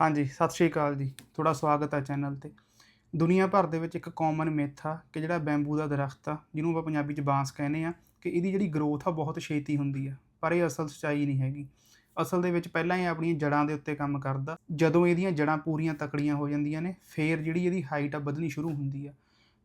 ਹਾਂਜੀ, ਸਤਿ ਸ਼੍ਰੀ ਅਕਾਲ ਜੀ। ਤੁਹਾਡਾ ਸਵਾਗਤ ਹੈ ਚੈਨਲ ਤੇ। ਦੁਨੀਆ ਭਰ ਦੇ ਵਿੱਚ ਇੱਕ ਕਾਮਨ ਮਿਥ ਆ ਕਿ ਜਿਹੜਾ ਬੈਂਬੂ ਦਾ ਦਰਖਤ ਆ, ਜਿਹਨੂੰ ਆਪਾਂ ਪੰਜਾਬੀ 'ਚ ਬਾਂਸ ਕਹਿੰਦੇ ਆ, ਕਿ ਇਹਦੀ ਜਿਹੜੀ ਗਰੋਥ ਆ ਬਹੁਤ ਛੇਤੀ ਹੁੰਦੀ ਆ, ਪਰ ਇਹ ਅਸਲ ਸੱਚਾਈ ਨਹੀਂ ਹੈਗੀ। ਅਸਲ ਦੇ ਵਿੱਚ ਪਹਿਲਾਂ ਇਹ ਆਪਣੀਆਂ ਜੜਾਂ ਦੇ ਉੱਤੇ ਕੰਮ ਕਰਦਾ, ਜਦੋਂ ਇਹਦੀਆਂ ਜੜਾਂ ਪੂਰੀਆਂ ਤਕੜੀਆਂ ਹੋ ਜਾਂਦੀਆਂ ਨੇ, ਫੇਰ ਜਿਹੜੀ ਇਹਦੀ ਹਾਈਟ ਆ ਵਧਣੀ ਸ਼ੁਰੂ ਹੁੰਦੀ ਆ।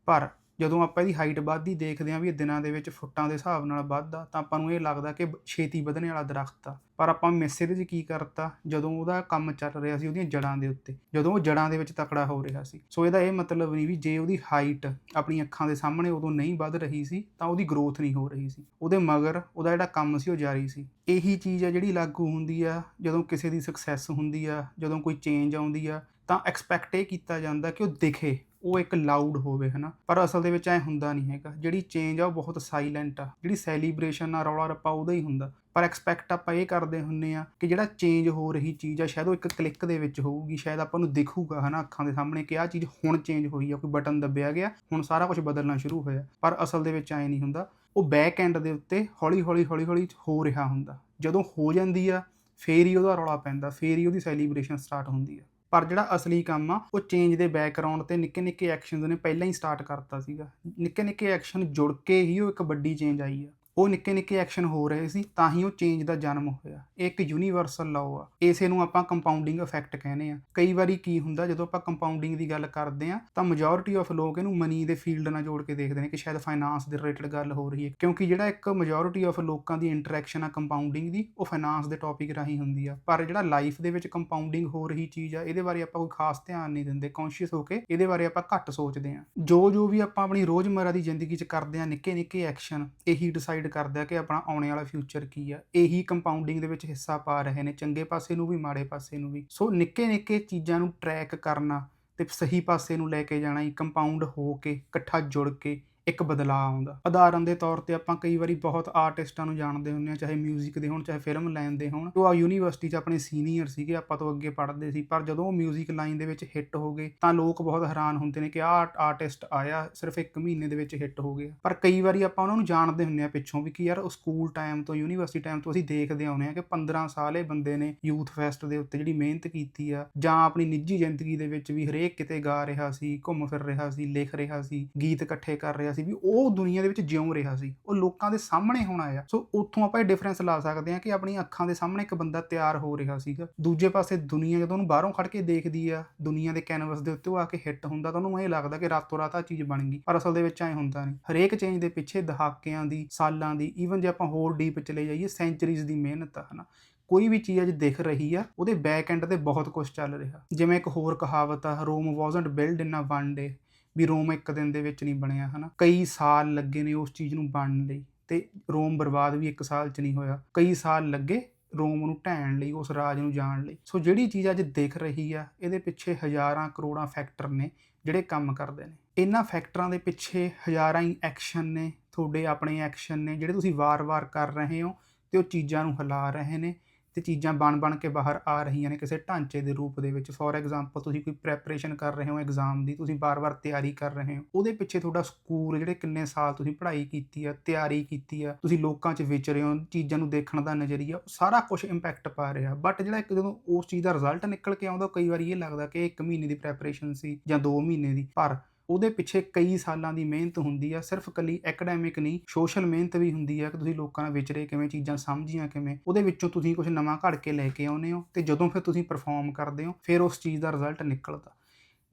ਪਰ ਜਦੋਂ ਆਪਾਂ ਇਹਦੀ ਹਾਈਟ ਵੱਧਦੀ ਦੇਖਦੇ ਹਾਂ ਵੀ ਇਹ ਦਿਨਾਂ ਦੇ ਵਿੱਚ ਫੁੱਟਾਂ ਦੇ ਹਿਸਾਬ ਨਾਲ ਵੱਧਦਾ, ਤਾਂ ਆਪਾਂ ਨੂੰ ਇਹ ਲੱਗਦਾ ਕਿ ਛੇਤੀ ਵਧਣੇ ਵਾਲਾ ਦਰਖਤ ਆ। ਪਰ ਆਪਾਂ ਮਿਸ ਇਹਦੇ 'ਚ ਕੀ ਕਰਤਾ, ਜਦੋਂ ਉਹਦਾ ਕੰਮ ਚੱਲ ਰਿਹਾ ਸੀ ਉਹਦੀਆਂ ਜੜਾਂ ਦੇ ਉੱਤੇ, ਜਦੋਂ ਉਹ ਜੜਾਂ ਦੇ ਵਿੱਚ ਤਕੜਾ ਹੋ ਰਿਹਾ ਸੀ। ਸੋ ਇਹਦਾ ਇਹ ਮਤਲਬ ਨਹੀਂ ਵੀ ਜੇ ਉਹਦੀ ਹਾਈਟ ਆਪਣੀ ਅੱਖਾਂ ਦੇ ਸਾਹਮਣੇ ਉਦੋਂ ਨਹੀਂ ਵੱਧ ਰਹੀ ਸੀ, ਤਾਂ ਉਹਦੀ ਗਰੋਥ ਨਹੀਂ ਹੋ ਰਹੀ ਸੀ। ਉਹਦੇ ਮਗਰ ਉਹਦਾ ਜਿਹੜਾ ਕੰਮ ਸੀ ਉਹ ਜਾਰੀ ਸੀ। ਇਹੀ ਚੀਜ਼ ਆ ਜਿਹੜੀ ਲਾਗੂ ਹੁੰਦੀ ਆ, ਜਦੋਂ ਕਿਸੇ ਦੀ ਸਕਸੈਸ ਹੁੰਦੀ ਆ, ਜਦੋਂ ਕੋਈ ਚੇਂਜ ਆਉਂਦੀ ਆ, ਤਾਂ ਐਕਸਪੈਕਟ ਇਹ ਕੀਤਾ ਜਾਂਦਾ ਕਿ ਉਹ ਦਿਖੇ। ਉਹ ਇੱਕ ਲਾਊਡ ਹੋਵੇ, ਹਨਾ? ਪਰ ਅਸਲ ਦੇ ਵਿੱਚ ਐ ਹੁੰਦਾ ਨਹੀਂ ਹੈਗਾ। ਜਿਹੜੀ ਚੇਂਜ ਆ, ਉਹ ਬਹੁਤ ਸਾਇਲੈਂਟ ਆ। ਜਿਹੜੀ ਸੈਲੀਬ੍ਰੇਸ਼ਨ ਆ, ਰੌਲਾ ਰੱਪਾ ਉਹਦਾ ਹੀ ਹੁੰਦਾ। ਪਰ ਐਕਸਪੈਕਟ ਆਪਾਂ ਇਹ ਕਰਦੇ ਹੁੰਨੇ ਆ ਕਿ ਜਿਹੜਾ ਚੇਂਜ ਹੋ ਰਹੀ ਚੀਜ਼ ਆ, ਸ਼ਾਇਦ ਉਹ ਇੱਕ ਕਲਿੱਕ ਦੇ ਵਿੱਚ ਹੋਊਗੀ। ਸ਼ਾਇਦ ਆਪਾਂ ਨੂੰ ਦਿਖੂਗਾ, ਹਨਾ, ਅੱਖਾਂ ਦੇ ਸਾਹਮਣੇ ਕਿ ਆਹ ਚੀਜ਼ ਹੁਣ ਚੇਂਜ ਹੋਈ ਆ, ਕੋਈ ਬਟਨ ਦੱਬਿਆ ਗਿਆ, ਹੁਣ ਸਾਰਾ ਕੁਝ ਬਦਲਣਾ ਸ਼ੁਰੂ ਹੋਇਆ। ਪਰ ਅਸਲ ਦੇ ਵਿੱਚ ਐ ਨਹੀਂ ਹੁੰਦਾ। ਉਹ ਬੈਕ ਐਂਡ ਦੇ ਉੱਤੇ ਹੌਲੀ ਹੌਲੀ ਹੌਲੀ ਹੌਲੀ ਹੋ ਰਿਹਾ ਹੁੰਦਾ। ਜਦੋਂ ਹੋ ਜਾਂਦੀ ਆ, ਫੇਰ ਹੀ ਉਹਦਾ ਰੌਲਾ ਪੈਂਦਾ, ਫੇਰ ਹੀ ਉਹਦੀ ਸੈਲੀਬ੍ਰੇਸ਼ਨ ਸਟਾਰਟ ਹੁੰਦੀ ਆ। ਪਰ ਜਿਹੜਾ ਅਸਲੀ ਕੰਮ ਆ, ਉਹ ਚੇਂਜ ਦੇ ਬੈਕਗ੍ਰਾਉਂਡ ਤੇ ਨਿੱਕੇ ਨਿੱਕੇ ਐਕਸ਼ਨਸ ਨੇ ਪਹਿਲਾਂ ਹੀ ਸਟਾਰਟ ਕਰਤਾ ਸੀਗਾ। ਨਿੱਕੇ ਨਿੱਕੇ ਐਕਸ਼ਨ ਜੁੜ ਕੇ ਹੀ ਉਹ ਇੱਕ ਵੱਡੀ ਚੇਂਜ ਆਈ ਆ। ਉਹ ਨਿੱਕੇ ਨਿੱਕੇ ਐਕਸ਼ਨ ਹੋ ਰਹੇ ਸੀ, ਤਾਂ ਹੀ ਉਹ ਚੇਂਜ ਦਾ ਜਨਮ ਹੋਇਆ। ਇਹ ਇੱਕ ਯੂਨੀਵਰਸਲ ਲਾਅ ਆ। ਇਸੇ ਨੂੰ ਆਪਾਂ ਕੰਪਾਊਂਡਿੰਗ ਇਫੈਕਟ ਕਹਿੰਦੇ ਆ। ਕਈ ਵਾਰੀ ਕੀ ਹੁੰਦਾ, ਜਦੋਂ ਆਪਾਂ ਕੰਪਾਊਂਡਿੰਗ ਦੀ ਗੱਲ ਕਰਦੇ ਆ, ਤਾਂ ਮੈਜੋਰਿਟੀ ਆਫ ਲੋਕ ਇਹਨੂੰ ਮਨੀ ਦੇ ਫੀਲਡ ਨਾਲ ਜੋੜ ਕੇ ਦੇਖਦੇ ਨੇ ਕਿ ਸ਼ਾਇਦ ਫਾਈਨਾਂਸ ਦੇ ਰਿਲੇਟਡ ਗੱਲ ਹੋ ਰਹੀ ਹੈ। ਕਿਉਂਕਿ ਜਿਹੜਾ ਇੱਕ ਮੈਜੋਰਿਟੀ ਆਫ ਲੋਕਾਂ ਦੀ ਇੰਟਰੈਕਸ਼ਨ ਆ ਕੰਪਾਊਂਡਿੰਗ ਦੀ, ਉਹ ਫਾਈਨਾਂਸ ਦੇ ਟੌਪਿਕ ਰਾਹੀਂ ਹੁੰਦੀ ਆ। ਪਰ ਜਿਹੜਾ ਲਾਈਫ ਦੇ ਵਿੱਚ ਕੰਪਾਊਂਡਿੰਗ ਹੋ ਰਹੀ ਚੀਜ਼ ਆ, ਇਹਦੇ ਬਾਰੇ ਆਪਾਂ ਕੋਈ ਖਾਸ ਧਿਆਨ ਨਹੀਂ ਦਿੰਦੇ। ਕੌਨਸ਼ੀਅਸ ਹੋ ਕੇ ਇਹਦੇ ਬਾਰੇ ਆਪਾਂ ਘੱਟ ਸੋਚਦੇ ਆ। ਜੋ ਜੋ ਵੀ ਆਪਾਂ ਆਪਣੀ ਰੋਜ਼ਮਰਾ ਦੀ ਜ਼ਿੰਦਗੀ 'ਚ ਕਰਦੇ ਆ ਨਿੱਕੇ ਨਿੱਕੇ ਐਕਸ਼ਨ ਇਹੀ ਡਿਸਾਈਡ ਕਰਦਾ ਕਿ ਆਪਣਾ ਆਉਣੇ ਵਾਲਾ ਫਿਊਚਰ ਕੀ ਆ। ਇਹੀ ਕੰਪਾਊਂਡਿੰਗ ਦੇ ਵਿੱਚ ਹਿੱਸਾ ਪਾ ਰਹੇ ਨੇ, ਚੰਗੇ ਪਾਸੇ ਨੂੰ ਵੀ, ਮਾੜੇ ਪਾਸੇ ਨੂੰ ਵੀ। ਸੋ ਨਿੱਕੇ ਨਿੱਕੇ ਚੀਜ਼ਾਂ ਨੂੰ ਟਰੈਕ ਕਰਨਾ ਤੇ ਸਹੀ ਪਾਸੇ ਨੂੰ ਲੈ ਕੇ ਜਾਣਾ ਹੀ ਕੰਪਾਊਂਡ ਹੋ ਕੇ, ਇਕੱਠਾ ਜੁੜ ਕੇ ਇੱਕ ਬਦਲਾਅ ਆਉਂਦਾ ਉਦਾਹਰਨ ਦੇ ਤੌਰ ਤੇ ਆਪਾਂ ਕਈ ਵਾਰੀ ਬਹੁਤ ਆਰਟਿਸਟਾਂ ਨੂੰ ਜਾਣਦੇ ਹੁੰਦੇ ਆ ਚਾਹੇ 뮤직 ਦੇ ਹੋਣ ਚਾਹੇ ਫਿਲਮ ਲਾਈਨ ਦੇ ਹੋਣ ਉਹ ਆ ਯੂਨੀਵਰਸਿਟੀ 'ਚ ਆਪਣੇ ਸੀਨੀਅਰ ਸੀਗੇ ਆਪਾਂ ਤੋਂ ਅੱਗੇ ਪੜ੍ਹਦੇ ਸੀ ਪਰ ਜਦੋਂ ਉਹ 뮤직 ਲਾਈਨ ਦੇ ਵਿੱਚ ਹਿੱਟ ਹੋ ਗਏ ਤਾਂ ਲੋਕ ਬਹੁਤ ਹੈਰਾਨ ਹੁੰਦੇ ਨੇ ਕਿ ਆਹ ਆਰਟਿਸਟ ਆਇਆ ਸਿਰਫ ਇੱਕ ਮਹੀਨੇ ਦੇ ਵਿੱਚ ਹਿੱਟ ਹੋ ਗਿਆ ਪਰ ਕਈ ਵਾਰੀ ਆਪਾਂ ਉਹਨਾਂ ਨੂੰ ਜਾਣਦੇ ਹੁੰਦੇ ਆ ਪਿੱਛੋਂ ਵੀ ਕਿ ਯਾਰ ਉਹ ਸਕੂਲ ਟਾਈਮ ਤੋਂ ਯੂਨੀਵਰਸਿਟੀ ਟਾਈਮ ਤੋਂ ਅਸੀਂ ਦੇਖਦੇ ਆਉਂਦੇ ਆ ਕਿ 15 ਸਾਲ ਇਹ ਬੰਦੇ ਨੇ ਯੂਥ ਫੈਸਟ ਦੇ ਉੱਤੇ ਜਿਹੜੀ ਮਿਹਨਤ ਕੀਤੀ ਆ ਜਾਂ ਆਪਣੀ ਨਿੱਜੀ ਜ਼ਿੰਦਗੀ ਦੇ ਵਿੱਚ ਵੀ ਹਰੇਕ ਕਿਤੇ ਗਾ ਰਿਹਾ ਸੀ ਘੁੰਮ ਫਿਰ ਰਿਹਾ ਸੀ ਲਿਖ ਰਿਹਾ ਸੀ ਗੀਤ ਇਕੱਠੇ ਕਰ ਰਿਹਾ ਸੀ ਵੀ ਉਹ ਦੁਨੀਆ ਦੇ ਵਿੱਚ ਜਿਉਂ ਰਿਹਾ ਸੀ, ਉਹ ਲੋਕਾਂ ਦੇ ਸਾਹਮਣੇ ਹੁਣ ਆਇਆ। ਸੋ ਉੱਥੋਂ ਆਪਾਂ ਇਹ ਡਿਫਰੈਂਸ ਲਾ ਸਕਦੇ ਹਾਂ ਕਿ ਆਪਣੀਆਂ ਅੱਖਾਂ ਦੇ ਸਾਹਮਣੇ ਇੱਕ ਬੰਦਾ ਤਿਆਰ ਹੋ ਰਿਹਾ ਸੀਗਾ। ਦੂਜੇ ਪਾਸੇ ਦੁਨੀਆ ਜਦੋਂ ਉਹਨੂੰ ਬਾਹਰੋਂ ਖੜ ਕੇ ਦੇਖਦੀ ਆ, ਦੁਨੀਆ ਦੇ ਕੈਨਵਸ ਦੇ ਉੱਤੇ ਉਹ ਆ ਕੇ ਹਿੱਟ ਹੁੰਦਾ ਤਾਂ ਉਹਨੂੰ ਇਹ ਲੱਗਦਾ ਕਿ ਰਾਤੋਂ ਰਾਤ ਆ ਚੀਜ਼ ਬਣ ਗਈ। ਪਰ ਅਸਲ ਦੇ ਵਿੱਚ ਐ ਹੁੰਦਾ ਨਹੀਂ। ਹਰੇਕ ਚੇਂਜ ਦੇ ਪਿੱਛੇ ਦਹਾਕਿਆਂ ਦੀ, ਸਾਲਾਂ ਦੀ ਈਵਨ ਜੇ ਆਪਾਂ ਹੋਰ ਡੀਪ ਚਲੇ ਜਾਈਏ ਸੈਂਚਰੀਜ਼ ਦੀ ਮਿਹਨਤ ਆ, ਹਨਾ। ਕੋਈ ਵੀ ਚੀਜ਼ ਅੱਜ ਦਿਖ ਰਹੀ ਆ, ਉਹਦੇ ਬੈਕ ਐਂਡ ਤੇ ਬਹੁਤ ਕੁਝ ਚੱਲ ਰਿਹਾ। ਜਿਵੇਂ ਇੱਕ ਹੋਰ ਕਹਾਵਤ ਆ ਰੋਮ ਵਾਜ਼ਨਟ ਬਿਲਡ ਇਨ ਅ ਵਨ ਡੇ ਵੀ ਰੋਮ ਇੱਕ ਦਿਨ ਦੇ ਵਿੱਚ ਨਹੀਂ ਬਣਿਆ, ਹਨਾ? ਕਈ ਸਾਲ ਲੱਗੇ ਨੇ ਉਸ ਚੀਜ਼ ਨੂੰ ਬਣਨ ਲਈ ਤੇ ਰੋਮ ਬਰਬਾਦ ਵੀ ਇੱਕ ਸਾਲ 'ਚ ਨਹੀਂ ਹੋਇਆ। ਕਈ ਸਾਲ ਲੱਗੇ ਰੋਮ ਨੂੰ ਢਹਿਣ ਲਈ, ਉਸ ਰਾਜ ਨੂੰ ਜਾਣ ਲਈ। ਸੋ ਜਿਹੜੀ ਚੀਜ਼ ਅੱਜ ਦਿਖ ਰਹੀ ਆ, ਇਹਦੇ ਪਿੱਛੇ ਹਜ਼ਾਰਾਂ ਕਰੋੜਾਂ ਫੈਕਟਰ ਨੇ ਜਿਹੜੇ ਕੰਮ ਕਰਦੇ ਨੇ। ਇਹਨਾਂ ਫੈਕਟਰਾਂ ਦੇ ਪਿੱਛੇ ਹਜ਼ਾਰਾਂ ਹੀ ਐਕਸ਼ਨ ਨੇ, ਤੁਹਾਡੇ ਆਪਣੇ ਐਕਸ਼ਨ ਨੇ, ਜਿਹੜੇ ਤੁਸੀਂ ਵਾਰ-ਵਾਰ ਕਰ ਰਹੇ ਹੋ ਤੇ ਉਹ ਚੀਜ਼ਾਂ ਨੂੰ ਹਿਲਾ ਰਹੇ ਨੇ। ਤੇ ਚੀਜ਼ਾਂ ਬਣ-ਬਣ ਕੇ ਬਾਹਰ ਆ ਰਹੀਆਂ ਨੇ ਕਿਸੇ ਢਾਂਚੇ ਦੇ ਰੂਪ ਦੇ ਵਿੱਚ। ਫੋਰ ਐਗਜ਼ਾਮਪਲ ਤੁਸੀਂ ਕੋਈ ਪ੍ਰੈਪਰੇਸ਼ਨ ਕਰ ਰਹੇ ਹੋ ਐਗਜ਼ਾਮ ਦੀ, ਤੁਸੀਂ ਬਾਰ-ਬਾਰ ਤਿਆਰੀ ਕਰ ਰਹੇ ਹੋ। ਉਹਦੇ ਪਿੱਛੇ ਤੁਹਾਡਾ ਸਕੂਲ ਜਿਹੜੇ ਕਿੰਨੇ ਸਾਲ ਤੁਸੀਂ ਪੜ੍ਹਾਈ ਕੀਤੀ ਆ, ਤਿਆਰੀ ਕੀਤੀ ਆ, ਤੁਸੀਂ ਲੋਕਾਂ 'ਚ ਵਿਚਰੇ ਹੋ, ਚੀਜ਼ਾਂ ਨੂੰ ਦੇਖਣ ਦਾ ਨਜ਼ਰੀਆ, ਉਹ ਸਾਰਾ ਕੁਝ ਇੰਪੈਕਟ ਪਾ ਰਿਹਾ। ਬਟ ਜਿਹੜਾ ਇੱਕ ਜਦੋਂ ਉਸ ਚੀਜ਼ ਦਾ ਰਿਜ਼ਲਟ ਨਿਕਲ ਕੇ ਆਉਂਦਾ, ਕਈ ਵਾਰੀ ਇਹ ਲੱਗਦਾ ਕਿ ਇੱਕ ਮਹੀਨੇ ਦੀ ਪ੍ਰੈਪਰੇਸ਼ਨ ਸੀ ਜਾਂ 2 ਮਹੀਨੇ ਦੀ, ਪਰ ਉਹਦੇ ਪਿੱਛੇ ਕਈ ਸਾਲਾਂ ਦੀ ਮਿਹਨਤ ਹੁੰਦੀ ਆ, ਸਿਰਫ ਕੱਲੀ ਐਕੈਡੈਮਿਕ ਨਹੀਂ ਸੋਸ਼ਲ ਮਿਹਨਤ ਵੀ ਹੁੰਦੀ ਆ ਕਿ ਤੁਸੀਂ ਲੋਕਾਂ ਨਾਲ ਵਿਚਰੇ ਕਿਵੇਂ ਚੀਜ਼ਾਂ ਸਮਝੀਆਂ ਕਿਵੇਂ, ਉਹਦੇ ਵਿੱਚੋਂ ਤੁਸੀਂ ਕੁਝ ਨਵਾਂ ਘੜ ਕੇ ਲੈ ਕੇ ਆਉਂਦੇ ਹੋ ਤੇ ਜਦੋਂ ਫਿਰ ਤੁਸੀਂ ਪਰਫਾਰਮ ਕਰਦੇ ਹੋ, ਫਿਰ ਉਸ ਚੀਜ਼ ਦਾ ਰਿਜ਼ਲਟ ਨਿਕਲਦਾ।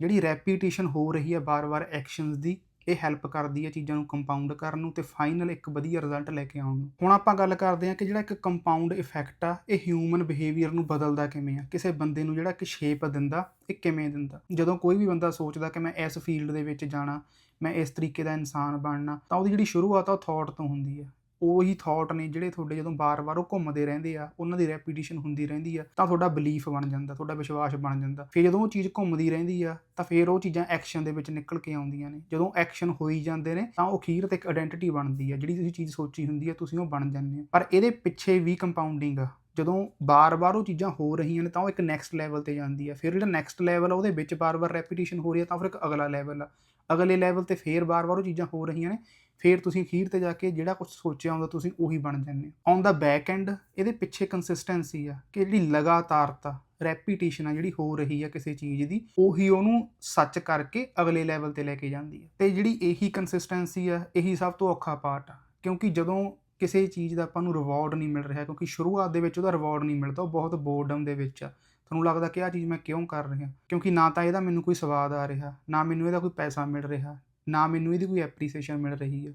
ਜਿਹੜੀ ਰੈਪੀਟੀਸ਼ਨ ਹੋ ਰਹੀ ਹੈ ਬਾਰ-ਬਾਰ ਐਕਸ਼ਨਸ ਦੀ ਇਹ ਹੈਲਪ ਕਰਦੀ ਹੈ ਚੀਜ਼ਾਂ ਨੂੰ ਕੰਪਾਊਂਡ ਕਰਨ ਨੂੰ ਤੇ ਫਾਈਨਲ ਇੱਕ ਵਧੀਆ ਰਿਜ਼ਲਟ ਲੈ ਕੇ ਆਉਣ ਨੂੰ। ਹੁਣ ਆਪਾਂ ਗੱਲ ਕਰਦੇ ਹਾਂ ਕਿ ਜਿਹੜਾ ਇੱਕ ਕੰਪਾਊਂਡ ਇਫੈਕਟ ਆ, ਇਹ ਹਿਊਮਨ ਬਿਹੇਵੀਅਰ ਨੂੰ ਬਦਲਦਾ ਕਿਵੇਂ ਆ? ਕਿਸੇ ਬੰਦੇ ਨੂੰ ਜਿਹੜਾ ਇੱਕ ਸ਼ੇਪ ਦਿੰਦਾ, ਇਹ ਕਿਵੇਂ ਦਿੰਦਾ? ਜਦੋਂ ਕੋਈ ਵੀ ਬੰਦਾ ਸੋਚਦਾ ਕਿ ਮੈਂ ਇਸ ਫੀਲਡ ਦੇ ਵਿੱਚ ਜਾਣਾ, ਮੈਂ ਇਸ ਤਰੀਕੇ ਦਾ ਇਨਸਾਨ ਬਣਨਾ, ਤਾਂ ਉਹਦੀ ਜਿਹੜੀ ਸ਼ੁਰੂਆਤ ਆ ਉਹ ਥਾਟ ਤੋਂ ਹੁੰਦੀ ਹੈ ਉਹੀ ਥਾਟ ਨੇ ਜਿਹੜੇ ਤੁਹਾਡੇ ਜਦੋਂ ਬਾਰ-ਬਾਰ ਉਹ ਘੁੰਮਦੇ ਰਹਿੰਦੇ ਆ, ਉਹਨਾਂ ਦੀ ਰੈਪੀਟੀਸ਼ਨ ਹੁੰਦੀ ਰਹਿੰਦੀ ਆ, ਤਾਂ ਤੁਹਾਡਾ ਬਲੀਫ ਬਣ ਜਾਂਦਾ, ਤੁਹਾਡਾ ਵਿਸ਼ਵਾਸ ਬਣ ਜਾਂਦਾ। ਫਿਰ ਜਦੋਂ ਉਹ ਚੀਜ਼ ਘੁੰਮਦੀ ਰਹਿੰਦੀ ਆ, ਤਾਂ ਫਿਰ ਉਹ ਚੀਜ਼ਾਂ ਐਕਸ਼ਨ ਦੇ ਵਿੱਚ ਨਿਕਲ ਕੇ ਆਉਂਦੀਆਂ ਨੇ। ਜਦੋਂ ਐਕਸ਼ਨ ਹੋਈ ਜਾਂਦੇ ਨੇ, ਤਾਂ ਉਹ ਅਖੀਰ ਤੇ ਇੱਕ ਆਇਡੈਂਟੀਟੀ ਬਣਦੀ ਆ, ਜਿਹੜੀ ਤੁਸੀਂ ਚੀਜ਼ ਸੋਚੀ ਹੁੰਦੀ ਆ, ਤੁਸੀਂ ਉਹ ਬਣ ਜਾਂਦੇ ਹੋ। ਪਰ ਇਹਦੇ ਪਿੱਛੇ ਵੀ ਕੰਪਾਊਂਡਿੰਗ ਆ। ਜਦੋਂ ਬਾਰ-ਬਾਰ ਉਹ ਚੀਜ਼ਾਂ ਹੋ ਰਹੀਆਂ ਨੇ, ਤਾਂ ਉਹ ਇੱਕ ਨੈਕਸਟ ਲੈਵਲ ਤੇ ਜਾਂਦੀ ਆ। ਫਿਰ ਜਿਹੜਾ ਨੈਕਸਟ ਲੈਵਲ ਆ, ਉਹਦੇ ਵਿੱਚ ਬਾਰ-ਬਾਰ ਰੈਪੀਟੀਸ਼ਨ ਹੋ ਰਹੀ ਆ, ਤਾਂ ਫਿਰ ਇੱਕ ਅਗਲਾ ਲੈਵਲ ਆ। ਅਗਲੇ ਲੈਵਲ ਤੇ ਫੇਰ ਬਾਰ-ਬਾਰ ਉਹ ਚੀਜ਼ਾਂ ਹੋ ਰਹੀਆਂ ਨੇ ਫਿਰ ਤੁਸੀਂ ਅਖੀਰ ਤੇ ਜਾ ਕੇ ਜਿਹੜਾ ਕੁਝ ਸੋਚਿਆ ਹੁੰਦਾ ਤੁਸੀਂ ਉਹੀ ਬਣ ਜਾਂਦੇ ਹੋ। ਔਨ ਦਾ ਬੈਕ ਐਂਡ ਇਹਦੇ ਪਿੱਛੇ ਕੰਸਿਸਟੈਂਸੀ ਆ ਕਿ ਜਿਹੜੀ ਲਗਾਤਾਰਤਾ ਰੈਪੀਟੀਸ਼ਨ ਆ ਜਿਹੜੀ ਹੋ ਰਹੀ ਆ ਕਿਸੇ ਚੀਜ਼ ਦੀ, ਉਹੀ ਉਹਨੂੰ ਸੱਚ ਕਰਕੇ ਅਗਲੇ ਲੈਵਲ ਤੇ ਲੈ ਕੇ ਜਾਂਦੀ ਹੈ ਤੇ ਜਿਹੜੀ ਇਹੀ ਕੰਸਿਸਟੈਂਸੀ ਆ, ਇਹੀ ਸਭ ਤੋਂ ਔਖਾ ਪਾਰਟ ਆ। ਕਿਉਂਕਿ ਜਦੋਂ ਕਿਸੇ ਚੀਜ਼ ਦਾ ਆਪਾਂ ਨੂੰ ਰਿਵਾਰਡ ਨਹੀਂ ਮਿਲ ਰਿਹਾ, ਕਿਉਂਕਿ ਸ਼ੁਰੂਆਤ ਦੇ ਵਿੱਚ ਉਹਦਾ ਰਿਵਾਰਡ ਨਹੀਂ ਮਿਲਦਾ, ਉਹ ਬਹੁਤ ਬੋਰਡਮ ਦੇ ਵਿੱਚ ਆ। ਤੁਹਾਨੂੰ ਲੱਗਦਾ ਕਿ ਆਹ ਚੀਜ਼ ਮੈਂ ਕਿਉਂ ਕਰ ਰਿਹਾ? ਕਿਉਂਕਿ ਨਾ ਤਾਂ ਇਹਦਾ ਮੈਨੂੰ ਕੋਈ ਸਵਾਦ ਆ ਰਿਹਾ, ਨਾ ਮੈਨੂੰ ਇਹਦਾ ਕੋਈ ਪੈਸਾ ਮਿਲ ਰਿਹਾ ਨਾ ਮੈਨੂੰ ਇਹਦੀ ਕੋਈ ਐਪਰੀਸੀਏਸ਼ਨ ਮਿਲ ਰਹੀ ਆ।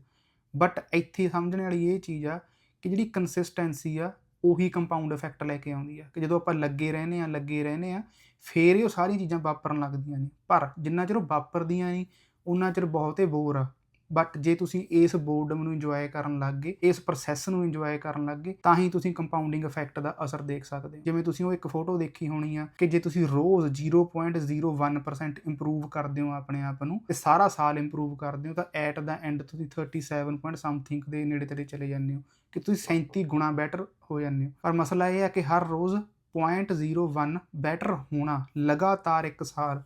ਬਟ ਇੱਥੇ ਸਮਝਣ ਵਾਲੀ ਇਹ ਚੀਜ਼ ਆ ਕਿ ਜਿਹੜੀ ਕੰਸਿਸਟੈਂਸੀ ਆ, ਉਹੀ ਕੰਪਾਊਂਡ ਇਫੈਕਟ ਲੈ ਕੇ ਆਉਂਦੀ ਆ। ਕਿ ਜਦੋਂ ਆਪਾਂ ਲੱਗੇ ਰਹਿੰਦੇ ਆ, ਲੱਗੇ ਰਹਿੰਦੇ ਆ, ਫੇਰ ਹੀ ਉਹ ਸਾਰੀਆਂ ਚੀਜ਼ਾਂ ਵਾਪਰਨ ਲੱਗਦੀਆਂ ਨੇ। ਪਰ ਜਿੰਨਾ ਚਿਰ ਉਹ ਵਾਪਰਦੀਆਂ ਨਹੀਂ ਉਹਨਾਂ ਚਿਰ ਬਹੁਤੇ ਬੋਰ ਆ। ਬਟ ਜੇ ਤੁਸੀਂ ਇਸ ਬੋਰਡਮ ਨੂੰ ਇੰਜੋਏ ਕਰਨ ਲੱਗ ਗਏ, ਇਸ ਪ੍ਰੋਸੈਸ ਨੂੰ ਇੰਜੋਏ ਕਰਨ ਲੱਗ ਗਏ, ਤਾਂ ਹੀ ਤੁਸੀਂ ਕੰਪਾਊਂਡਿੰਗ ਇਫੈਕਟ ਦਾ ਅਸਰ ਦੇਖ ਸਕਦੇ ਹੋ। ਜਿਵੇਂ ਤੁਸੀਂ ਉਹ ਇੱਕ ਫੋਟੋ ਦੇਖੀ ਹੋਣੀ ਆ ਕਿ ਜੇ ਤੁਸੀਂ ਰੋਜ਼ 0.01% ਇੰਪਰੂਵ ਕਰਦੇ ਹੋ ਆਪਣੇ ਆਪ ਨੂੰ, ਤੇ ਸਾਰਾ ਸਾਲ ਇੰਪਰੂਵ ਕਰਦੇ ਹੋ, ਤਾਂ ਐਟ ਦਾ ਐਂਡ ਤੁਸੀਂ 37 ਪੁਆਇੰਟ ਸਮਥਿੰਗ ਦੇ ਨੇੜੇ ਤੇੜੇ ਚਲੇ ਜਾਂਦੇ ਹੋ, ਕਿ ਤੁਸੀਂ 37 ਗੁਣਾ ਬੈਟਰ ਹੋ ਜਾਂਦੇ ਹੋ। ਪਰ ਮਸਲਾ ਇਹ ਹੈ ਕਿ ਹਰ ਰੋਜ਼ 0.01 ਬੈਟਰ ਹੋਣਾ ਲਗਾਤਾਰ ਇੱਕ ਸਾਲ,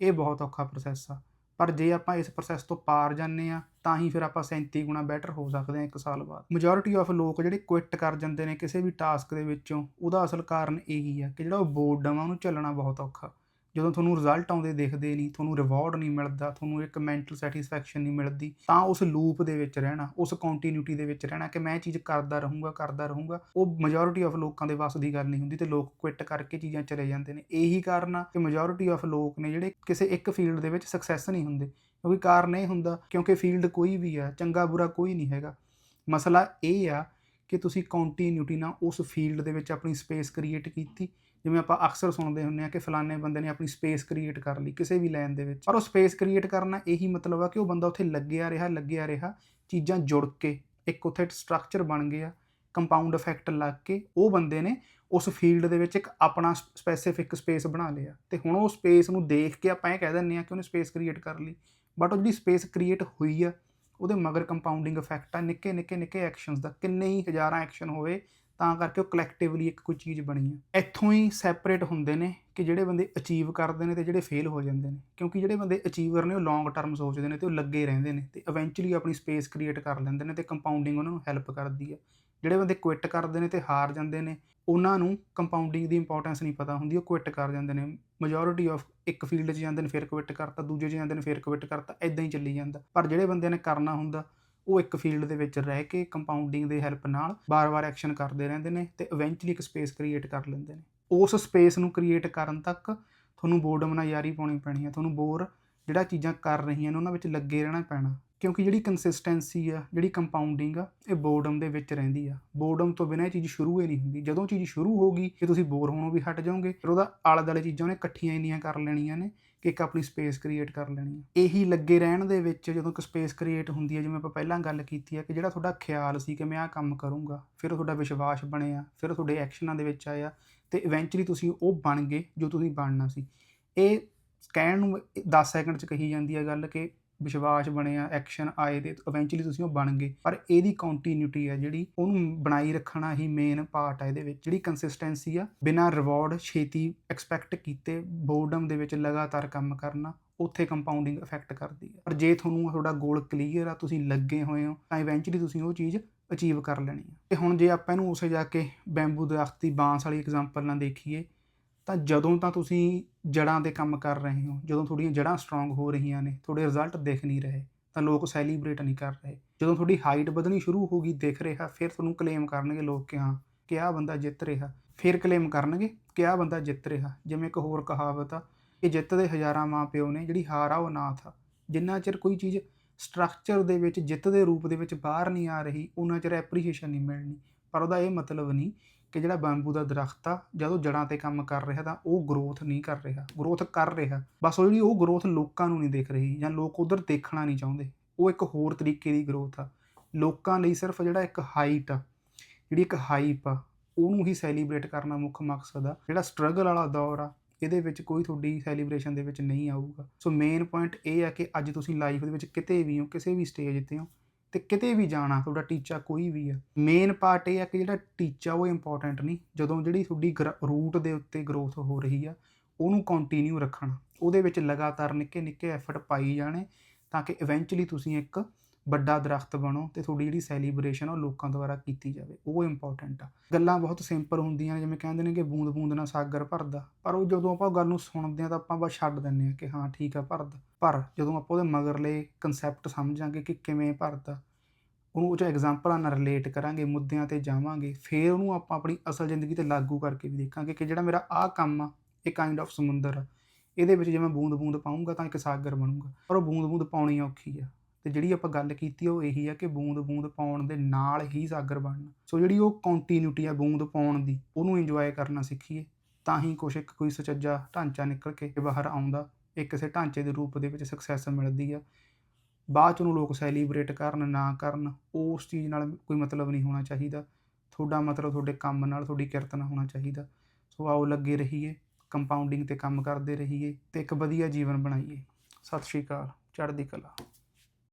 ਇਹ ਬਹੁਤ ਔਖਾ ਪ੍ਰੋਸੈਸ ਆ। ਪਰ ਜੇ ਆਪਾਂ ਇਸ ਪ੍ਰੋਸੈਸ ਤੋਂ ਪਾਰ ਜਾਂਦੇ ਆ ਤਾਂ ਹੀ ਫਿਰ ਆਪਾਂ 37 ਗੁਣਾ ਬੈਟਰ ਹੋ ਸਕਦੇ ਆ ਇੱਕ ਸਾਲ ਬਾਅਦ। ਮੈਜੋਰਿਟੀ ਆਫ ਲੋਕ ਜਿਹੜੇ ਕੁਇਟ ਕਰ ਜਾਂਦੇ ਨੇ ਕਿਸੇ ਵੀ ਟਾਸਕ ਦੇ ਵਿੱਚੋਂ, ਉਹਦਾ ਅਸਲ ਕਾਰਨ ਇਹੀ ਆ ਕਿ ਜਿਹੜਾ ਉਹ ਬੋਰਡਮ ਆ, ਉਹਨੂੰ ਝੱਲਣਾ ਬਹੁਤ ਔਖਾ। ਜਦੋਂ ਤੁਹਾਨੂੰ ਰਿਜ਼ਲਟ ਆਉਂਦੇ ਦਿਖਦੇ ਨਹੀਂ, ਤੁਹਾਨੂੰ ਰਿਵਾਰਡ ਨਹੀਂ ਮਿਲਦਾ, ਤੁਹਾਨੂੰ ਇੱਕ ਮੈਂਟਲ ਸੈਟੀਸਫੈਕਸ਼ਨ ਨਹੀਂ ਮਿਲਦੀ, ਤਾਂ ਉਸ ਲੂਪ ਦੇ ਵਿੱਚ ਰਹਿਣਾ, ਉਸ ਕੰਟੀਨਿਊਟੀ ਦੇ ਵਿੱਚ ਰਹਿਣਾ ਕਿ ਮੈਂ ਇਹ ਚੀਜ਼ ਕਰਦਾ ਰਹੂੰਗਾ ਕਰਦਾ ਰਹੂੰਗਾ, ਉਹ ਮੈਜੋਰਿਟੀ ਆਫ ਲੋਕਾਂ ਦੇ ਵੱਸ ਦੀ ਗੱਲ ਨਹੀਂ ਹੁੰਦੀ ਤੇ ਲੋਕ ਕੁਇਟ ਕਰਕੇ ਚੀਜ਼ਾਂ ਚਲੇ ਜਾਂਦੇ ਨੇ। ਇਹੀ ਕਾਰਨ ਆ ਕਿ ਮੈਜੋਰਿਟੀ ਆਫ ਲੋਕ ਨੇ ਜਿਹੜੇ ਕਿਸੇ ਇੱਕ ਫੀਲਡ ਦੇ ਵਿੱਚ ਸਕਸੈਸ ਨਹੀਂ ਹੁੰਦੇ, ਕਿਉਂਕਿ ਕਾਰਨ ਇਹ ਹੁੰਦਾ, ਕਿਉਂਕਿ ਫੀਲਡ ਕੋਈ ਵੀ ਆ, ਚੰਗਾ ਬੁਰਾ ਕੋਈ ਨਹੀਂ ਹੈਗਾ। ਮਸਲਾ ਇਹ ਆ ਕਿ ਤੁਸੀਂ ਕੰਟੀਨਿਊਟੀ ਨਾਲ ਉਸ ਫੀਲਡ ਦੇ ਵਿੱਚ ਆਪਣੀ ਸਪੇਸ ਕ੍ਰੀਏਟ ਕੀਤੀ ਜਿਵੇਂ ਆਪਾਂ ਅਕਸਰ ਸੁਣਦੇ ਹੁੰਦੇ ਆ ਕਿ ਫਲਾਣੇ ਬੰਦੇ ਨੇ ਆਪਣੀ ਸਪੇਸ ਕ੍ਰੀਏਟ ਕਰ ਲਈ ਕਿਸੇ ਵੀ ਲਾਈਨ ਦੇ ਵਿੱਚ। ਪਰ ਉਹ ਸਪੇਸ ਕ੍ਰੀਏਟ ਕਰਨਾ ਇਹੀ ਮਤਲਬ ਆ ਕਿ ਉਹ ਬੰਦਾ ਉੱਥੇ ਲੱਗਿਆ ਰਿਹਾ ਲੱਗਿਆ ਰਿਹਾ, ਚੀਜ਼ਾਂ ਜੁੜ ਕੇ, ਇੱਕ ਉੱਥੇ ਸਟਰਕਚਰ ਬਣ ਗਿਆ ਕੰਪਾਊਂਡ ਇਫੈਕਟ ਲੱਗ ਕੇ ਉਹ ਬੰਦੇ ਨੇ ਉਸ ਫੀਲਡ ਦੇ ਵਿੱਚ ਇੱਕ ਆਪਣਾ ਸਪੈਸੀਫਿਕ ਸਪੇਸ ਬਣਾ ਲਿਆ। ਤੇ ਹੁਣ ਉਹ ਸਪੇਸ ਨੂੰ ਦੇਖ ਕੇ ਆਪਾਂ ਇਹ ਕਹਿ ਦਿੰਦੇ ਆ ਕਿ ਉਹਨੇ ਸਪੇਸ ਕ੍ਰੀਏਟ ਕਰ ਲਈ। ਬਟ ਉਹ ਜਿਹੜੀ ਸਪੇਸ ਕ੍ਰੀਏਟ ਹੋਈ ਆ, ਉਹਦੇ ਮਗਰ ਕੰਪਾਊਂਡਿੰਗ ਇਫੈਕਟ ਆ ਨਿੱਕੇ ਨਿੱਕੇ ਨਿੱਕੇ ਐਕਸ਼ਨਸ ਦਾ, ਕਿੰਨੇ ਹੀ ਹਜ਼ਾਰਾਂ ਐਕਸ਼ਨ ਹੋਵੇ ਤਾਂ ਕਰਕੇ ਉਹ ਕਲੈਕਟਿਵਲੀ ਇੱਕ ਕੋਈ ਚੀਜ਼ ਬਣੀ ਹੈ ਇੱਥੋਂ ਹੀ ਸੈਪਰੇਟ ਹੁੰਦੇ ਨੇ ਕਿ ਜਿਹੜੇ ਬੰਦੇ ਅਚੀਵ ਕਰਦੇ ਨੇ ਤੇ ਜਿਹੜੇ ਫੇਲ ਹੋ ਜਾਂਦੇ ਨੇ। ਕਿਉਂਕਿ ਜਿਹੜੇ ਬੰਦੇ ਅਚੀਵਰ ਨੇ, ਉਹ ਲੌਂਗ ਟਰਮ ਸੋਚਦੇ ਨੇ ਤੇ ਉਹ ਲੱਗੇ ਰਹਿੰਦੇ ਨੇ ਤੇ ਇਵੈਂਚੁਅਲੀ ਆਪਣੀ ਸਪੇਸ ਕ੍ਰੀਏਟ ਕਰ ਲੈਂਦੇ ਨੇ ਤੇ ਕੰਪਾਊਂਡਿੰਗ ਉਹਨਾਂ ਨੂੰ ਹੈਲਪ ਕਰਦੀ ਹੈ ਜਿਹੜੇ ਬੰਦੇ ਕੁਇਟ ਕਰਦੇ ਨੇ ਤੇ ਹਾਰ ਜਾਂਦੇ ਨੇ, ਉਹਨਾਂ ਨੂੰ ਕੰਪਾਊਂਡਿੰਗ ਦੀ ਇੰਪੋਰਟੈਂਸ ਨਹੀਂ ਪਤਾ ਹੁੰਦੀ, ਉਹ ਕੁਇਟ ਕਰ ਜਾਂਦੇ ਨੇ। ਮੈਜੋਰਿਟੀ ਆਫ ਇੱਕ ਫੀਲਡ 'ਚ ਜਾਂਦੇ ਨੇ, ਫਿਰ ਕੁਇਟ ਕਰਤਾ, ਦੂਜੇ 'ਚ ਜਾਂਦੇ ਨੇ, ਫਿਰ ਕੁਇਟ ਕਰਤਾ ਐਦਾਂ ਹੀ ਚੱਲੀ ਜਾਂਦਾ। ਪਰ ਜਿਹੜੇ ਬੰਦਿਆਂ ਨੇ ਕਰਨਾ ਹੁੰਦਾ ਉਹ ਇੱਕ ਫੀਲਡ ਦੇ ਵਿੱਚ ਰਹਿ ਕੇ ਕੰਪਾਊਂਡਿੰਗ ਦੇ ਹੈਲਪ ਨਾਲ ਬਾਰ-ਬਾਰ ਐਕਸ਼ਨ ਕਰਦੇ ਰਹਿੰਦੇ ਨੇ ਤੇ ਇਵੈਂਚੁਅਲੀ ਇੱਕ ਸਪੇਸ ਕ੍ਰੀਏਟ ਕਰ ਲੈਂਦੇ ਨੇ। ਉਸ ਸਪੇਸ ਨੂੰ ਕ੍ਰੀਏਟ ਕਰਨ ਤੱਕ ਤੁਹਾਨੂੰ ਬੋਰਡਮ ਨਾਲ ਯਾਰੀ ਪਾਉਣੀ ਪੈਣੀ ਹੈ ਤੁਹਾਨੂੰ ਬੋਰ ਜਿਹੜਾ ਚੀਜ਼ਾਂ ਕਰ ਰਹੀਆਂ ਨੇ ਉਹਨਾਂ ਵਿੱਚ ਲੱਗੇ ਰਹਿਣਾ ਪੈਣਾ। ਕਿਉਂਕਿ ਜਿਹੜੀ ਕੰਸਿਸਟੈਂਸੀ ਆ, ਜਿਹੜੀ ਕੰਪਾਊਂਡਿੰਗ ਆ, ਇਹ ਬੋਰਡਮ ਦੇ ਵਿੱਚ ਰਹਿੰਦੀ ਆ। ਬੋਰਡਮ ਤੋਂ ਬਿਨਾਂ ਇਹ ਚੀਜ਼ ਸ਼ੁਰੂ ਹੀ ਨਹੀਂ ਹੁੰਦੀ। ਜਦੋਂ ਚੀਜ਼ ਸ਼ੁਰੂ ਹੋਗੀ ਕਿ ਤੁਸੀਂ ਬੋਰ ਹੋਣੋਂ ਵੀ ਹਟ ਜਾਓਗੇ, ਫਿਰ ਉਹਦਾ ਆਲੇ ਦੁਆਲੇ ਚੀਜ਼ਾਂ ਉਹਨੇ ਇਕੱਠੀਆਂ ਇੰਨੀਆਂ ਕਰ ਲੈਣੀਆਂ ਨੇ ਕਿ ਇੱਕ ਆਪਣੀ ਸਪੇਸ ਕ੍ਰੀਏਟ ਕਰ ਲੈਣੀ ਹੈ ਇਹੀ ਲੱਗੇ ਰਹਿਣ ਦੇ ਵਿੱਚ ਜਦੋਂ ਇੱਕ ਸਪੇਸ ਕ੍ਰੀਏਟ ਹੁੰਦੀ ਹੈ ਜਿਵੇਂ ਆਪਾਂ ਪਹਿਲਾਂ ਗੱਲ ਕੀਤੀ ਹੈ ਕਿ ਜਿਹੜਾ ਤੁਹਾਡਾ ਖਿਆਲ ਸੀ ਕਿ ਮੈਂ ਆਹ ਕੰਮ ਕਰੂੰਗਾ, ਫਿਰ ਉਹ ਤੁਹਾਡਾ ਵਿਸ਼ਵਾਸ ਬਣਿਆ, ਫਿਰ ਉਹ ਤੁਹਾਡੇ ਐਕਸ਼ਨਾਂ ਦੇ ਵਿੱਚ ਆਇਆ ਤੇ ਇਵੈਂਚੁਅਲੀ ਤੁਸੀਂ ਉਹ ਬਣ ਗਏ ਜੋ ਤੁਸੀਂ ਬਣਨਾ ਸੀ। ਇਹ ਕਹਿਣ ਨੂੰ 10 ਸੈਕਿੰਡ ਚ ਕਹੀ ਜਾਂਦੀ ਹੈ ਗੱਲ ਕਿ ਵਿਸ਼ਵਾਸ ਬਣਿਆ ਐਕਸ਼ਨ ਆਏ ਤੇ ਇਵੈਂਚੁਅਲੀ ਤੁਸੀਂ ਉਹ ਬਣ ਗਏ। ਪਰ ਇਹਦੀ ਕੰਟੀਨਿਊਟੀ ਹੈ ਜਿਹੜੀ, ਉਹਨੂੰ ਬਣਾਈ ਰੱਖਣਾ ਹੀ ਮੇਨ ਪਾਰਟ ਹੈ ਇਹਦੇ ਵਿੱਚ, ਜਿਹੜੀ ਕੰਸਿਸਟੈਂਸੀ ਆ, ਬਿਨਾਂ ਰਿਵਾਰਡ ਛੇਤੀ ਐਕਸਪੈਕਟ ਕੀਤੇ ਬੋਰਡਮ ਦੇ ਵਿੱਚ ਲਗਾਤਾਰ ਕੰਮ ਕਰਨਾ, ਉੱਥੇ ਕੰਪਾਊਂਡਿੰਗ ਇਫੈਕਟ ਕਰਦੀ ਹੈ ਪਰ ਜੇ ਤੁਹਾਨੂੰ ਤੁਹਾਡਾ ਗੋਲ ਕਲੀਅਰ ਆ, ਤੁਸੀਂ ਲੱਗੇ ਹੋਏ ਹੋ, ਤਾਂ ਇਵੈਂਚੁਅਲੀ ਤੁਸੀਂ ਉਹ ਚੀਜ਼ ਅਚੀਵ ਕਰ ਲੈਣੀ ਹੈ ਤੇ ਹੁਣ ਜੇ ਆਪਾਂ ਇਹਨੂੰ ਉਸੇ ਜਾ ਕੇ ਬੈਂਬੂ ਦਰਖਤ ਦੀ ਬਾਂਸ ਵਾਲੀ ਐਗਜ਼ਾਮਪਲ ਨਾਲ ਦੇਖੀਏ ਤਾਂ ਜਦੋਂ ਤਾਂ ਤੁਸੀਂ ਜੜਾਂ ਦੇ ਕੰਮ ਕਰ ਰਹੇ ਹੋ, ਜਦੋਂ ਤੁਹਾਡੀਆਂ ਜੜਾਂ ਸਟਰੋਂਗ ਹੋ ਰਹੀਆਂ ਨੇ, ਤੁਹਾਡੇ ਰਿਜ਼ਲਟ ਦਿਖ ਨਹੀਂ ਰਹੇ, ਤਾਂ ਲੋਕ ਸੈਲੀਬ੍ਰੇਟ ਨਹੀਂ ਕਰ ਰਹੇ। ਜਦੋਂ ਤੁਹਾਡੀ ਹਾਈਟ ਵਧਣੀ ਸ਼ੁਰੂ ਹੋ ਗਈ ਦਿਖ ਰਿਹਾ, ਫਿਰ ਤੁਹਾਨੂੰ ਕਲੇਮ ਕਰਨਗੇ ਲੋਕ ਕਿ ਹਾਂ, ਕਿ ਆਹ ਬੰਦਾ ਜਿੱਤ ਰਿਹਾ। ਫਿਰ ਕਲੇਮ ਕਰਨਗੇ ਕਿ ਆਹ ਬੰਦਾ ਜਿੱਤ ਰਿਹਾ। ਜਿਵੇਂ ਇੱਕ ਹੋਰ ਕਹਾਵਤ ਆ ਕਿ ਜਿੱਤ ਦੇ ਹਜ਼ਾਰਾਂ ਮਾਂ ਪਿਓ ਨੇ, ਜਿਹੜੀ ਹਾਰ ਆ ਉਹ ਨਾਥ ਆ ਜਿੰਨਾ ਚਿਰ ਕੋਈ ਚੀਜ਼ ਸਟਰਕਚਰ ਦੇ ਵਿੱਚ, ਜਿੱਤ ਦੇ ਰੂਪ ਦੇ ਵਿੱਚ ਬਾਹਰ ਨਹੀਂ ਆ ਰਹੀ ਉਹਨਾਂ ਚਿਰ ਐਪਰੀਸ਼ੀਏਸ਼ਨ ਨਹੀਂ ਮਿਲਣੀ। ਪਰ ਉਹਦਾ ਇਹ ਮਤਲਬ ਨਹੀਂ ਕਿ ਜਿਹੜਾ ਬੰਬੂ ਦਾ ਦਰਖਤ ਆ, ਜਦੋਂ ਜੜਾਂ ਤੇ ਕੰਮ ਕਰ ਰਿਹਾ ਤਾਂ ਉਹ ਗਰੋਥ ਨਹੀਂ ਕਰ ਰਿਹਾ ਗਰੋਥ ਕਰ ਰਿਹਾ। ਬਸ ਉਹ ਜਿਹੜੀ ਉਹ ਗਰੋਥ ਲੋਕਾਂ ਨੂੰ ਨਹੀਂ ਦੇਖ ਰਹੀ ਜਾਂ ਲੋਕ ਉਧਰ ਦੇਖਣਾ ਨਹੀਂ ਚਾਹੁੰਦੇ, ਉਹ ਇੱਕ ਹੋਰ ਤਰੀਕੇ ਦੀ ਗਰੋਥ ਆ। ਲੋਕਾਂ ਲਈ ਸਿਰਫ ਜਿਹੜਾ ਇੱਕ ਹਾਈਟ ਆ, ਜਿਹੜੀ ਇੱਕ ਹਾਈਪ ਆ, ਉਹਨੂੰ ਹੀ ਸੈਲੀਬ੍ਰੇਟ ਕਰਨਾ ਮੁੱਖ ਮਕਸਦ ਆ। ਜਿਹੜਾ ਸਟਰਗਲ ਵਾਲਾ ਦੌਰ ਆ, ਇਹਦੇ ਵਿੱਚ ਕੋਈ ਤੁਹਾਡੀ ਸੈਲੀਬ੍ਰੇਸ਼ਨ ਦੇ ਵਿੱਚ ਨਹੀਂ ਆਊਗਾ। ਸੋ ਮੇਨ ਪੁਆਇੰਟ ਇਹ ਆ ਕਿ ਅੱਜ ਤੁਸੀਂ ਲਾਈਫ ਦੇ ਵਿੱਚ ਕਿਤੇ ਵੀ ਹੋ, ਕਿਸੇ ਵੀ ਸਟੇਜ ਤੇ ਹੋ ਤੇ ਕਿਤੇ ਵੀ ਜਾਣਾ, ਤੁਹਾਡਾ ਟੀਚਾ ਕੋਈ ਵੀ ਆ। ਮੇਨ ਪਾਰਟ ਇਹ ਆ ਕਿ ਜਿਹੜਾ ਟੀਚਾ ਉਹ ਇੰਪੋਰਟੈਂਟ ਨਹੀਂ। ਜਦੋਂ ਜਿਹੜੀ ਤੁਹਾਡੀ ਰੂਟ ਦੇ ਉੱਤੇ ਗਰੋਥ ਹੋ ਰਹੀ ਆ, ਉਹਨੂੰ ਕੰਟੀਨਿਊ ਰੱਖਣਾ। ਉਹਦੇ ਵਿੱਚ ਲਗਾਤਾਰ ਨਿੱਕੇ ਨਿੱਕੇ ਐਫਰਟ ਪਾਈ ਜਾਣੇ ਤਾਂ ਕਿ ਇਵੈਂਚੁਅਲੀ ਤੁਸੀਂ ਇੱਕ ਵੱਡਾ ਦਰਖਤ ਬਣੋ ਤੇ ਤੁਹਾਡੀ ਜਿਹੜੀ ਸੈਲੀਬ੍ਰੇਸ਼ਨ ਉਹ ਲੋਕਾਂ ਦੁਆਰਾ ਕੀਤੀ ਜਾਵੇ, ਉਹ ਇੰਪੋਰਟੈਂਟ ਆ। ਗੱਲਾਂ ਬਹੁਤ ਸਿੰਪਲ ਹੁੰਦੀਆਂ ਨੇ, ਜਿਵੇਂ ਕਹਿੰਦੇ ਨੇ ਕਿ ਬੂੰਦ ਬੂੰਦ ਨਾਲ ਸਾਗਰ ਭਰਦਾ, ਪਰ ਉਹ ਜਦੋਂ ਆਪਾਂ ਉਹ ਗੱਲ ਨੂੰ ਸੁਣਦੇ ਆ ਤਾਂ ਆਪਾਂ ਬਸ ਛੱਡ ਦਿੰਦੇ ਆ ਕਿ ਹਾਂ ਠੀਕ ਆ ਭਰਦਾ। ਪਰ ਜਦੋਂ ਆਪਾਂ ਉਹਦੇ ਮਗਰਲੇ ਕਨਸੈਪਟ ਸਮਝਾਂਗੇ ਕਿ ਕਿਵੇਂ ਭਰਦਾ, ਉਹਨੂੰ ਉਹ ਚ ਐਗਜ਼ਾਮਪਲਾਂ ਨਾਲ ਰਿਲੇਟ ਕਰਾਂਗੇ, ਮੁੱਦਿਆਂ ਤੇ ਜਾਵਾਂਗੇ, ਫਿਰ ਉਹਨੂੰ ਆਪਾਂ ਆਪਣੀ ਅਸਲ ਜ਼ਿੰਦਗੀ ਤੇ ਲਾਗੂ ਕਰਕੇ ਵੀ ਦੇਖਾਂਗੇ ਕਿ ਜਿਹੜਾ ਮੇਰਾ ਆਹ ਕੰਮ ਆ, ਇਹ ਕਾਈਂਡ ਆਫ ਸਮੁੰਦਰ ਆ। ਇਹਦੇ ਵਿੱਚ ਜੇ ਮੈਂ ਬੂੰਦ ਬੂੰਦ ਪਾਉਂਗਾ ਤਾਂ ਇੱਕ ਸਾਗਰ ਬਣੂਗਾ, ਪਰ ਉਹ ਬੂੰਦ ਬੂੰਦ ਪਾਉਣੀ ਔਖੀ ਆ। ਤੇ ਜਿਹੜੀ ਆਪਾਂ ਗੱਲ ਕੀਤੀ ਉਹ ਇਹੀ ਆ ਕਿ ਬੂੰਦ ਬੂੰਦ ਪਾਉਣ ਦੇ ਨਾਲ ਹੀ ਸਾਗਰ ਬਣਨਾ। ਸੋ ਜਿਹੜੀ ਉਹ ਕੰਟੀਨਿਊਟੀ ਆ ਬੂੰਦ ਪਾਉਣ ਦੀ, ਉਹਨੂੰ ਇੰਜੋਏ ਕਰਨਾ ਸਿੱਖੀਏ, ਤਾਂ ਹੀ ਕੁਛ ਇੱਕ ਕੋਈ ਸੁਚੱਜਾ ਢਾਂਚਾ ਨਿਕਲ ਕੇ ਬਾਹਰ ਆਉਂਦਾ, ਇੱਕ ਕਿਸੇ ਢਾਂਚੇ ਦੇ ਰੂਪ ਦੇ ਵਿੱਚ ਸਕਸੈਸ ਮਿਲਦੀ ਆ। ਬਾਅਦ ਚ ਉਹਨੂੰ ਲੋਕ ਸੈਲੀਬ੍ਰੇਟ ਕਰਨ, ਨਾ ਕਰਨ, ਉਸ ਚੀਜ਼ ਨਾਲ ਕੋਈ ਮਤਲਬ ਨਹੀਂ ਹੋਣਾ ਚਾਹੀਦਾ। ਤੁਹਾਡਾ ਮਤਲਬ ਤੁਹਾਡੇ ਕੰਮ ਨਾਲ, ਤੁਹਾਡੀ ਕਿਰਤ ਨਾਲ ਹੋਣਾ ਚਾਹੀਦਾ। ਸੋ ਆਓ ਲੱਗੇ ਰਹੀਏ ਕੰਪਾਊਂਡਿੰਗ ਤੇ ਕੰਮ ਕਰਦੇ ਰਹੀਏ, ਤੇ ਇੱਕ ਵਧੀਆ ਜੀਵਨ ਬਣਾਈਏ। ਸਤਿ ਸ਼੍ਰੀ ਅਕਾਲ, ਚੜ੍ਹਦੀ ਕਲਾ।